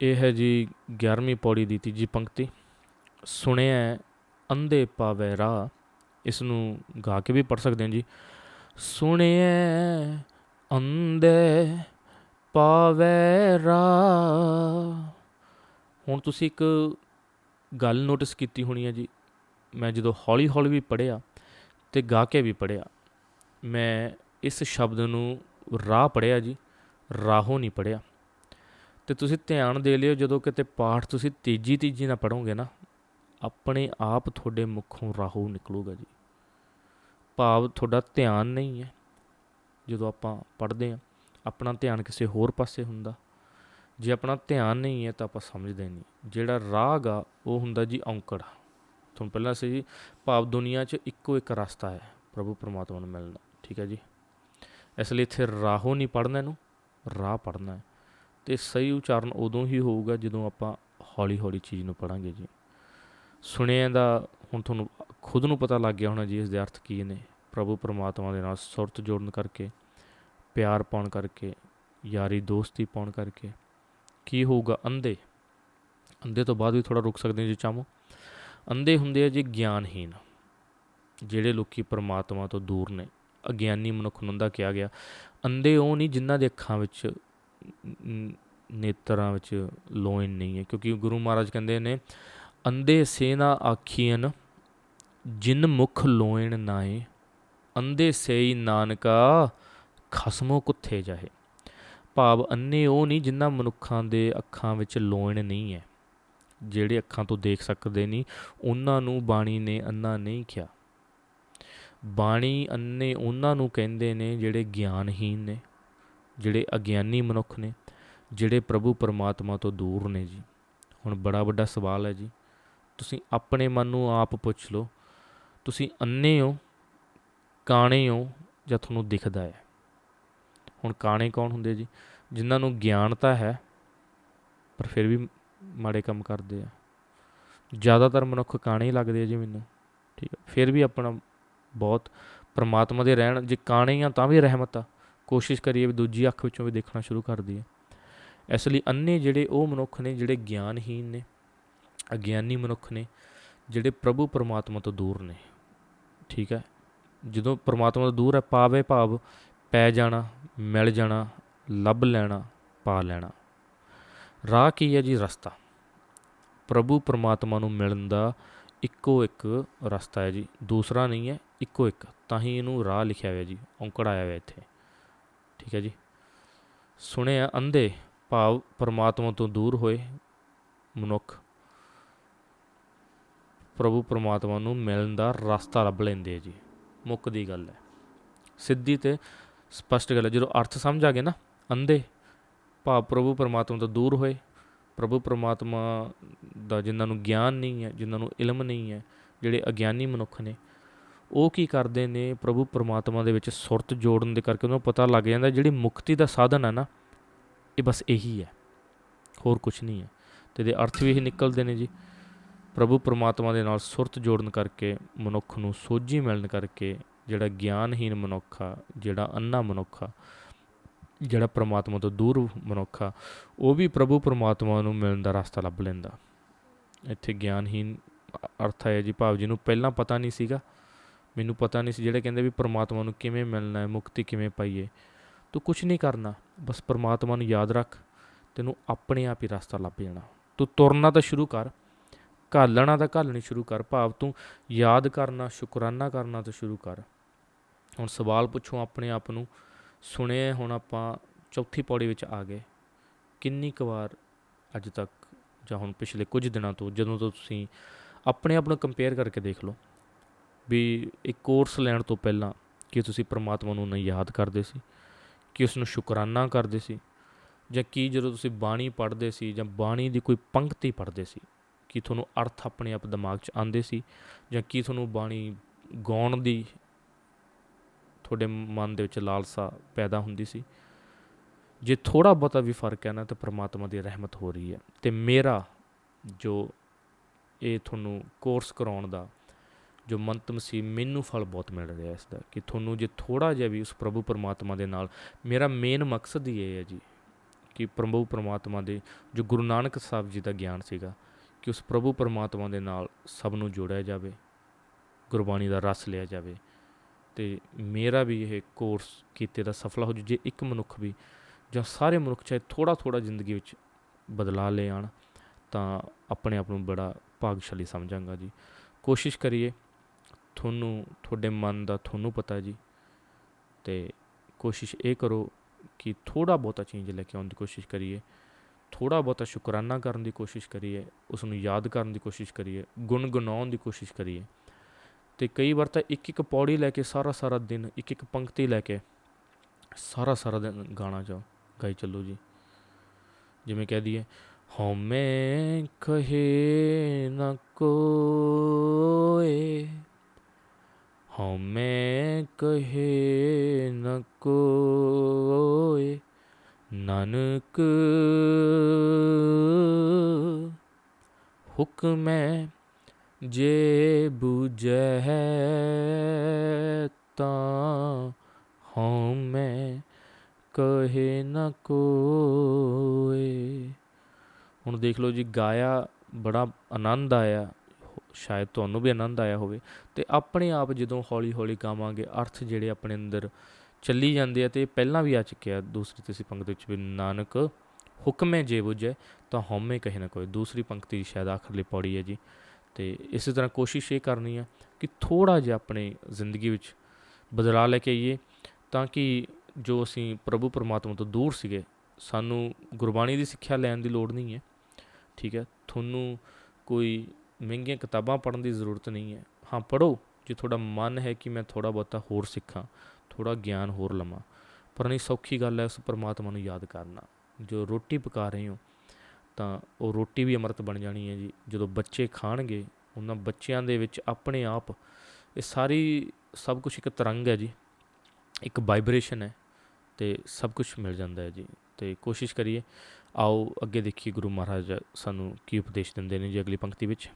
ਇਹ ਹੈ ਜੀ 11ਵੀਂ ਪੌੜੀ ਦੀ ਤੀਜੀ ਪੰਕਤੀ। ਸੁਣਿਆ ਅੰਧੇ ਪਾਵੇ ਰਾਹ। ਇਸ ਨੂੰ ਗਾ ਕੇ ਵੀ ਪੜ ਸਕਦੇ ਹਾਂ ਜੀ। ਸੁਣਿਆ ਅੰਧੇ ਪਾਵੇ ਰਾ ਹੁਣ ਤੁਸੀਂ ਇੱਕ ਗੱਲ ਨੋਟਿਸ ਕੀਤੀ ਹੋਣੀ ਹੈ ਜੀ। ਮੈਂ ਜਦੋਂ ਹੌਲੀ ਹੌਲੀ ਵੀ ਪੜਿਆ ਤੇ ਗਾ ਕੇ ਵੀ ਪੜਿਆ ਮੈਂ ਇਸ ਸ਼ਬਦ ਨੂੰ ਰਾਹ ਪੜਿਆ ਜੀ। ਰਾਹੋਂ ਨਹੀਂ ਪੜਿਆ ਤੇ ਤੁਸੀਂ ਧਿਆਨ ਦੇ ਲਿਓ, ਜਦੋਂ ਕਿਤੇ ਪਾਠ ਤੁਸੀਂ ਤੇਜ਼ੀ ਤੀਜੀ ਨਾਲ ਪੜੋਗੇ ਨਾ, ਆਪਣੇ ਆਪ ਤੁਹਾਡੇ ਮੁਖੋਂ ਰਾਹੋਂ ਨਿਕਲੂਗਾ ਜੀ। ਭਾਵ ਤੁਹਾਡਾ ਧਿਆਨ ਨਹੀਂ ਹੈ, ਜਦੋਂ ਆਪਾਂ ਪੜ੍ਹਦੇ ਹਾਂ, ਆਪਣਾ ਧਿਆਨ ਕਿਸੇ ਹੋਰ ਪਾਸੇ ਹੁੰਦਾ। ਜੇ ਆਪਣਾ ਧਿਆਨ ਨਹੀਂ ਹੈ, ਤਾਂ ਆਪਾਂ ਸਮਝਦੇ ਨਹੀਂ। ਜਿਹੜਾ ਰਾਗ ਆ, ਉਹ ਹੁੰਦਾ ਜੀ ਔਂਕੜ। ਤੁਹਾਨੂੰ ਪਹਿਲਾਂ ਸੀ ਜੀ, ਭਾਵ ਦੁਨੀਆ 'ਚ ਇੱਕੋ ਇੱਕ ਰਸਤਾ ਹੈ, ਪ੍ਰਭੂ ਪਰਮਾਤਮਾ ਨੂੰ ਮਿਲਣਾ। ਠੀਕ ਹੈ ਜੀ? ਇਸ ਲਈ ਇੱਥੇ ਰਾਹੋਂ ਨਹੀਂ ਪੜ੍ਹਨਾ ਇਹਨੂੰ, ਰਾਹ ਪੜ੍ਹਨਾ ਹੈ। ਤੇ ਸਹੀ ਉਚਾਰਨ ਉਦੋਂ ਹੀ ਹੋਊਗਾ ਜਦੋਂ ਆਪਾਂ ਹੌਲੀ ਹੌਲੀ ਚੀਜ਼ ਨੂੰ ਪੜਾਂਗੇ ਜੀ। ਸੁਣਿਆ ਦਾ ਹੁਣ ਤੁਹਾਨੂੰ ਖੁਦ ਨੂੰ ਪਤਾ ਲੱਗ ਗਿਆ ਹੋਣਾ ਜੀ ਇਸ ਦੇ ਅਰਥ ਕੀ ਨੇ। ਪ੍ਰਭੂ ਪਰਮਾਤਮਾ ਦੇ ਨਾਲ ਸੁਰਤ ਜੋੜਨ ਕਰਕੇ, ਪਿਆਰ ਪਾਉਣ ਕਰਕੇ, ਯਾਰੀ ਦੋਸਤੀ ਪਾਉਣ ਕਰਕੇ। ਕੀ ਹੋਊਗਾ ਅੰਧੇ? ਅੰਧੇ ਤੋਂ ਬਾਅਦ ਵੀ ਥੋੜਾ ਰੁਕ ਸਕਦੇ ਜੀ ਚਾਹੋ ਅੰਧੇ ਹੁੰਦੇ ਆ ਜੀ ਗਿਆਨਹੀਨ ਜਿਹੜੇ ਲੋਕੀ ਪਰਮਾਤਮਾ ਤੋਂ ਦੂਰ ਨੇ। ਅਗਿਆਨੀ ਮਨੁੱਖ ਨੂੰ ਦਾ ਕਿਹਾ ਗਿਆ। ਅੰਧੇ ਉਹ ਨਹੀਂ ਜਿਨ੍ਹਾਂ ਦੇ ਅੱਖਾਂ ਵਿੱਚ ਨੇਤਰਾਂ ਵਿੱਚ ਲੋਇਨ ਨਹੀਂ ਹੈ, ਕਿਉਂਕਿ ਗੁਰੂ ਮਹਾਰਾਜ ਕਹਿੰਦੇ ਨੇ, ਅੰਧੇ ਸੇ ਨਾ ਆਖੀਨ ਜਿਨ ਮੁਖ ਲੋਇਣ ਨਾਏ ਅੰਧੇ ਸੇਈ ਨਾਨਕਾ ਖਸਮੋ ਕੁੱਥੇ ਜਾਏ ਭਾਵ ਅੰਨੇ ਉਹ ਨਹੀਂ ਜਿਨ੍ਹਾਂ ਮਨੁੱਖਾਂ ਦੇ ਅੱਖਾਂ ਵਿੱਚ ਲੋਇਨ ਨਹੀਂ ਹੈ, ਜਿਹੜੇ ਅੱਖਾਂ ਤੋਂ ਦੇਖ ਸਕਦੇ ਨਹੀਂ, ਉਹਨਾਂ ਨੂੰ ਬਾਣੀ ਨੇ ਅੰਨਾ ਨਹੀਂ ਕਿਹਾ। ਬਾਣੀ ਅੰਨੇ ਉਹਨਾਂ ਨੂੰ ਕਹਿੰਦੇ ਨੇ ਜਿਹੜੇ ਗਿਆਨਹੀਨ ਨੇ। ਜਿਹੜੇ ਅਗਿਆਨੀ ਮਨੁੱਖ ਨੇ, ਜਿਹੜੇ ਪ੍ਰਭੂ ਪਰਮਾਤਮਾ ਤੋਂ ਦੂਰ ਨੇ ਜੀ। ਹੁਣ ਬੜਾ ਵੱਡਾ ਸਵਾਲ ਹੈ ਜੀ। ਤੁਸੀਂ ਆਪਣੇ ਮਨ ਨੂੰ ਆਪ ਪੁੱਛ ਲਓ। ਤੁਸੀਂ ਅੰਨੇ ਹੋ, ਕਾਣੇ ਹੋ ਜਾਂ ਤੁਹਾਨੂੰ ਦਿਖਦਾ ਹੈ? ਹੁਣ ਕਾਣੇ ਕੌਣ ਹੁੰਦੇ ਜੀ? ਜਿਨ੍ਹਾਂ ਨੂੰ ਗਿਆਨ ਤਾਂ ਹੈ, ਪਰ ਫਿਰ ਵੀ ਮਾੜੇ ਕੰਮ ਕਰਦੇ ਆ। ਜ਼ਿਆਦਾਤਰ ਮਨੁੱਖ ਕਾਣੇ ਹੀ ਲੱਗਦੇ ਆ ਜੀ ਮੈਨੂੰ, ਠੀਕ ਹੈ ਫਿਰ ਵੀ ਆਪਣਾ ਬਹੁਤ ਪਰਮਾਤਮਾ ਦੇ ਰਹਿਣ, ਜੇ ਕਾਣੇ ਆ ਤਾਂ ਵੀ ਰਹਿਮਤ ਆ। ਕੋਸ਼ਿਸ਼ ਕਰੀਏ ਵੀ ਦੂਜੀ ਅੱਖ ਵਿੱਚੋਂ ਵੀ ਦੇਖਣਾ ਸ਼ੁਰੂ ਕਰ ਦਈਏ। ਇਸ ਲਈ ਅੰਨੇ ਜਿਹੜੇ ਉਹ ਮਨੁੱਖ ਨੇ ਜਿਹੜੇ ਗਿਆਨਹੀਨ ਨੇ, ਅਗਿਆਨੀ ਮਨੁੱਖ ਨੇ, ਜਿਹੜੇ ਪ੍ਰਭੂ ਪਰਮਾਤਮਾ ਤੋਂ ਦੂਰ ਨੇ, ਠੀਕ ਹੈ? ਜਦੋਂ ਪਰਮਾਤਮਾ ਤੋਂ ਦੂਰ ਹੈ, ਪਾਵੇ ਭਾਵ ਪੈ ਜਾਣਾ, ਮਿਲ ਜਾਣਾ, ਲੱਭ ਲੈਣਾ, ਪਾ ਲੈਣਾ। ਰਾਹ ਕੀ ਹੈ ਜੀ? ਰਸਤਾ। ਪ੍ਰਭੂ ਪਰਮਾਤਮਾ ਨੂੰ ਮਿਲਣ ਦਾ ਇੱਕੋ ਇੱਕ ਰਸਤਾ ਹੈ ਜੀ। ਦੂਸਰਾ ਨਹੀਂ ਹੈ, ਇੱਕੋ ਇੱਕ। ਤਾਂ ਹੀ ਇਹਨੂੰ ਰਾਹ ਲਿਖਿਆ ਹੋਇਆ ਜੀ, ਔਂਕੜ ਆਇਆ ਹੋਇਆ ਇੱਥੇ। ਠੀਕ ਹੈ ਜੀ। ਸੁਣਿਆ ਅੰਧੇ ਭਾਵ ਪਰਮਾਤਮਾ ਤੋਂ ਦੂਰ ਹੋਏ ਮਨੁੱਖ। ਪ੍ਰਭੂ ਪਰਮਾਤਮਾ ਨੂੰ ਮਿਲਣ ਦਾ ਰਸਤਾ ਲੱਭ ਲੈਂਦੇ ਆ ਜੀ। ਮੁੱਕ ਦੀ ਗੱਲ ਹੈ। ਸਿੱਧੀ ਤੇ ਸਪਸ਼ਟ ਗੱਲ ਹੈ। ਜਦੋਂ ਅਰਥ ਸਮਝ ਆ ਗਏ ਨਾ, ਅੰਧੇ ਭਾਵ ਪ੍ਰਭੂ ਪਰਮਾਤਮਾ ਤੋਂ ਦੂਰ ਹੋਏ। ਪ੍ਰਭੂ ਪਰਮਾਤਮਾ ਦਾ ਜਿਨ੍ਹਾਂ ਨੂੰ ਗਿਆਨ ਨਹੀਂ ਹੈ, ਜਿਨ੍ਹਾਂ ਨੂੰ ਇਲਮ ਨਹੀਂ ਹੈ, ਜਿਹੜੇ ਅਗਿਆਨੀ ਮਨੁੱਖ ਨੇ ਉਹ ਕੀ ਕਰਦੇ ਨੇ ਪ੍ਰਭੂ ਪਰਮਾਤਮਾ ਦੇ ਵਿੱਚ ਸੁਰਤ ਜੋੜਨ ਦੇ ਕਰਕੇ ਉਹਨਾਂ ਨੂੰ ਪਤਾ ਲੱਗ ਜਾਂਦਾ ਜਿਹੜੀ ਮੁਕਤੀ ਦਾ ਸਾਧਨ ਹੈ ਨਾ, ਇਹ ਬਸ ਇਹੀ ਹੈ। ਹੋਰ ਕੁਝ ਨਹੀਂ ਹੈ। ਤੇ ਇਹਦੇ ਅਰਥ ਵੀ ਇਹ ਨਿਕਲਦੇ ਨੇ ਜੀ। ਪ੍ਰਭੂ ਪਰਮਾਤਮਾ ਦੇ ਨਾਲ ਸੁਰਤ ਜੋੜਨ ਕਰਕੇ, ਮਨੁੱਖ ਨੂੰ ਸੋਝੀ ਮਿਲਣ ਕਰਕੇ ਜਿਹੜਾ ਗਿਆਨਹੀਨ ਮਨੁੱਖ ਆ, ਜਿਹੜਾ ਅੰਨਾ ਮਨੁੱਖ ਆ, ਜਿਹੜਾ ਪਰਮਾਤਮਾ ਤੋਂ ਦੂਰ ਮਨੁੱਖ ਆ, ਉਹ ਵੀ ਪ੍ਰਭੂ ਪਰਮਾਤਮਾ ਨੂੰ ਮਿਲਣ ਦਾ ਰਸਤਾ ਲੱਭ ਲੈਂਦਾ। ਇੱਥੇ ਗਿਆਨਹੀਨ ਅਰਥ ਹੈ ਜੀ ਭਾਵ ਜੀ ਨੂੰ ਪਹਿਲਾਂ ਪਤਾ ਨਹੀਂ ਸੀਗਾ। ਮੈਨੂੰ ਪਤਾ ਨਹੀਂ ਸੀ ਜਿਹੜੇ ਕਹਿੰਦੇ ਵੀ ਪਰਮਾਤਮਾ ਨੂੰ ਕਿਵੇਂ ਮਿਲਣਾ ਹੈ, ਮੁਕਤੀ ਕਿਵੇਂ ਪਾਈਏ। ਤੂੰ ਕੁਝ ਨਹੀਂ ਕਰਨਾ, ਬਸ ਪਰਮਾਤਮਾ ਨੂੰ ਯਾਦ ਰੱਖ, ਤੈਨੂੰ ਆਪਣੇ ਆਪ ਹੀ ਰਸਤਾ ਲੱਭ ਜਾਣਾ। ਤੂੰ ਤੁਰਨਾ ਤਾਂ ਸ਼ੁਰੂ ਕਰ, ਘਾਲਣਾ ਤਾਂ ਘਾਲਣੀ ਸ਼ੁਰੂ ਕਰ, ਭਾਵ ਤੂੰ ਯਾਦ ਕਰਨਾ, ਸ਼ੁਕਰਾਨਾ ਕਰਨਾ ਤਾਂ ਸ਼ੁਰੂ ਕਰ। ਹੁਣ ਸਵਾਲ ਪੁੱਛੋ ਆਪਣੇ ਆਪ ਨੂੰ, ਸੁਣਿਆ ਹੁਣ ਆਪਾਂ ਚੌਥੀ ਪੌੜੀ ਵਿੱਚ ਆ ਗਏ, ਕਿੰਨੀ ਕੁ ਵਾਰ ਅੱਜ ਤੱਕ ਜਾਂ ਹੁਣ ਪਿਛਲੇ ਕੁਝ ਦਿਨਾਂ ਤੋਂ ਜਦੋਂ ਤੋਂ ਤੁਸੀਂ ਆਪਣੇ ਆਪ ਨੂੰ ਕੰਪੇਅਰ ਕਰਕੇ ਦੇਖ ਲਓ ਵੀ ਇੱਕ ਕੋਰਸ ਲੈਣ ਤੋਂ ਪਹਿਲਾਂ ਕੀ ਤੁਸੀਂ ਪ੍ਰਮਾਤਮਾ ਨੂੰ ਨਾ ਯਾਦ ਕਰਦੇ ਸੀ, ਕਿ ਉਸ ਨੂੰ ਸ਼ੁਕਰਾਨਾ ਕਰਦੇ ਸੀ, ਜਾਂ ਕੀ ਜਦੋਂ ਤੁਸੀਂ ਬਾਣੀ ਪੜ੍ਹਦੇ ਸੀ ਜਾਂ ਬਾਣੀ ਦੀ ਕੋਈ ਪੰਕਤੀ ਪੜ੍ਹਦੇ ਸੀ, ਕੀ ਤੁਹਾਨੂੰ ਅਰਥ ਆਪਣੇ ਆਪ ਦਿਮਾਗ 'ਚ ਆਉਂਦੇ ਸੀ, ਜਾਂ ਕੀ ਤੁਹਾਨੂੰ ਬਾਣੀ ਗਾਉਣ ਦੀ ਤੁਹਾਡੇ ਮਨ ਦੇ ਵਿੱਚ ਲਾਲਸਾ ਪੈਦਾ ਹੁੰਦੀ ਸੀ, ਜੇ ਥੋੜਾ ਬਹੁਤਾ ਵੀ ਫ਼ਰਕ ਹੈ ਨਾ ਤਾਂ ਪ੍ਰਮਾਤਮਾ ਦੀ ਰਹਿਮਤ ਹੋ ਰਹੀ ਹੈ। ਤੇ ਮੇਰਾ ਜੋ ਇਹ ਤੁਹਾਨੂੰ ਕੋਰਸ ਕਰਾਉਣ ਦਾ ਜੋ ਮੰਤਮ ਸੀ ਮੈਨੂੰ ਫਲ ਬਹੁਤ ਮਿਲ ਰਿਹਾ ਇਸ ਦਾ, ਕਿ ਤੁਹਾਨੂੰ ਜੇ ਥੋੜਾ ਜਿਹਾ ਵੀ ਉਸ ਪ੍ਰਭੂ ਪਰਮਾਤਮਾ ਦੇ ਨਾਲ, ਮੇਰਾ ਮੇਨ ਮਕਸਦ ਹੀ ਇਹ ਹੈ ਜੀ, ਕਿ ਪ੍ਰਭੂ ਪਰਮਾਤਮਾ ਦੇ, ਜੋ ਗੁਰੂ ਨਾਨਕ ਸਾਹਿਬ ਜੀ ਦਾ ਗਿਆਨ ਸੀਗਾ, ਕਿ ਉਸ ਪ੍ਰਭੂ ਪਰਮਾਤਮਾ ਦੇ ਨਾਲ ਸਭ ਨੂੰ ਜੋੜਿਆ ਜਾਵੇ, ਗੁਰਬਾਣੀ ਦਾ ਰਸ ਲਿਆ ਜਾਵੇ, ਤੇ ਮੇਰਾ ਵੀ ਇਹ ਕੋਰਸ ਕੀਤੇ ਦਾ ਸਫਲਾ ਹੋ ਜੂ ਜੇ ਇੱਕ ਮਨੁੱਖ ਵੀ, ਜਾਂ ਸਾਰੇ ਮਨੁੱਖ ਚਾਹੇ ਥੋੜਾ ਥੋੜਾ ਜ਼ਿੰਦਗੀ ਵਿੱਚ ਬਦਲਾ ਲੈ ਆਣ, ਤਾਂ ਆਪਣੇ ਆਪ ਨੂੰ ਬੜਾ ਭਾਗਸ਼ਾਲੀ ਸਮਝਾਂਗਾ ਜੀ। ਕੋਸ਼ਿਸ਼ ਕਰੀਏ ਤੁਹਾਨੂੰ, ਤੁਹਾਡੇ ਮਨ ਦਾ ਤੁਹਾਨੂੰ ਪਤਾ ਜੀ। ਤੇ ਕੋਸ਼ਿਸ਼ ਇਹ ਕਰੋ ਕਿ ਥੋੜਾ ਬਹੁਤਾ ਚੇਂਜ ਲੈ ਕੇ ਆਉਣ ਦੀ ਕੋਸ਼ਿਸ਼ ਕਰੀਏ। ਥੋੜਾ ਬਹੁਤਾ ਸ਼ੁਕਰਾਨਾ ਕਰਨ ਦੀ ਕੋਸ਼ਿਸ਼ ਕਰੀਏ ਉਸ ਨੂੰ ਯਾਦ ਕਰਨ ਦੀ ਕੋਸ਼ਿਸ਼ ਕਰੀਏ ਗੁਣਗੁਣਾਉਣ ਦੀ ਕੋਸ਼ਿਸ਼ ਕਰੀਏ। ਤੇ ਕਈ ਵਾਰ ਤਾਂ ਇੱਕ ਇੱਕ ਪੌੜੀ ਲੈ ਕੇ ਸਾਰਾ ਸਾਰਾ ਦਿਨ ਇੱਕ ਇੱਕ ਪੰਕਤੀ ਲੈ ਕੇ ਸਾਰਾ ਸਾਰਾ ਦਿਨ ਗਾਣਾ ਜਾ ਗਾਈ ਚੱਲੋ ਜੀ। ਜਿਵੇਂ ਕਹਿ ਦਈਏ, ਹਉਮੈ ਕਹੇ ਨਾ ਕੋਏ ਹਉਮੈ ਕਹੇ ਨ ਕੋਏ, ਨਾਨਕ ਹੁਕਮੈ ਜੇ ਬੁਝੈ ਤਾਂ ਹਉਮੈ ਕਹੇ ਨ ਕੋਏ। ਹੁਣ ਦੇਖ ਲਓ ਜੀ, ਗਾਇਆ ਬੜਾ ਆਨੰਦ ਆਇਆ। ਸ਼ਾਇਦ ਤੁਹਾਨੂੰ ਵੀ ਆਨੰਦ ਆਇਆ ਹੋਵੇ। ਤੇ ਆਪਣੇ ਆਪ ਜਦੋਂ ਹੌਲੀ ਹੌਲੀ ਗਾਵਾਂਗੇ, ਅਰਥ ਜਿਹੜੇ ਆਪਣੇ ਅੰਦਰ ਚੱਲੀ ਜਾਂਦੇ ਆ ਤੇ ਪਹਿਲਾਂ ਵੀ ਆ ਚੁੱਕਿਆ ਦੂਸਰੀ ਤੀਸਰੀ ਪੰਕਤੀ ਵਿੱਚ ਵੀ ਨਾਨਕ, ਹੁਕਮੇ ਜੇ ਬੁਝੈ, ਤਾਂ ਹਉਮੈ ਕਹੇ ਨਾ ਕੋਈ ਦੂਸਰੀ ਪੰਕਤੀ ਦੀ ਸ਼ਾਇਦ ਆਖਰਲੀ ਪੌੜੀ ਹੈ ਜੀ। ਤੇ ਇਸੇ ਤਰ੍ਹਾਂ ਕੋਸ਼ਿਸ਼ ਇਹ ਕਰਨੀ ਆ ਕਿ ਥੋੜਾ ਜਿਹਾ ਆਪਣੇ ਜ਼ਿੰਦਗੀ ਵਿੱਚ ਬਦਲਾਅ ਲੈ ਕੇ ਆਈਏ, ਤਾਂ ਕਿ ਜੋ ਅਸੀਂ ਪ੍ਰਭੂ ਪਰਮਾਤਮਾ ਤੋਂ ਦੂਰ ਸੀਗੇ, ਸਾਨੂੰ ਗੁਰਬਾਣੀ ਦੀ ਸਿੱਖਿਆ ਲੈਣ ਦੀ ਲੋੜ ਨਹੀਂ ਹੈ। ਠੀਕ ਹੈ? ਤੁਹਾਨੂੰ ਕੋਈ ਮਹਿੰਗੀਆਂ ਕਿਤਾਬਾਂ ਪੜ੍ਹਨ ਦੀ ਜ਼ਰੂਰਤ ਨਹੀਂ ਹੈ। ਹਾਂ, ਪੜ੍ਹੋ। ਜੇ ਤੁਹਾਡਾ ਮਨ ਹੈ ਕਿ ਮੈਂ ਥੋੜਾ ਬਹੁਤਾ ਹੋਰ ਸਿੱਖਾਂ ਥੋੜਾ ਗਿਆਨ ਹੋਰ ਲਵਾਂ, ਪਰ ਨਹੀਂ, ਸੌਖੀ ਗੱਲ ਹੈ ਉਸ ਪਰਮਾਤਮਾ ਨੂੰ ਯਾਦ ਕਰਨਾ। ਜੋ ਰੋਟੀ ਪਕਾ ਰਹੇ ਹੋ, ਤਾਂ ਉਹ ਰੋਟੀ ਵੀ ਅੰਮ੍ਰਿਤ ਬਣ ਜਾਣੀ ਹੈ ਜੀ। ਜਦੋਂ ਬੱਚੇ ਖਾਣਗੇ, ਉਹਨਾਂ ਬੱਚਿਆਂ ਦੇ ਵਿੱਚ ਆਪਣੇ ਆਪ ਇਹ ਸਾਰੀ, ਸਭ ਕੁਝ ਇੱਕ ਤਰੰਗ ਹੈ ਜੀ। ਇੱਕ ਵਾਈਬ੍ਰੇਸ਼ਨ ਹੈ ਤੇ ਸਭ ਕੁਝ ਮਿਲ ਜਾਂਦਾ ਹੈ ਜੀ। ਤੇ ਕੋਸ਼ਿਸ਼ ਕਰੀਏ, ਆਓ ਅੱਗੇ ਦੇਖੀਏ ਗੁਰੂ ਮਹਾਰਾਜ ਸਾਨੂੰ ਕੀ ਉਪਦੇਸ਼ ਦਿੰਦੇ ਨੇ ਜੀ ਅਗਲੀ ਪੰਕਤੀ ਵਿੱਚ।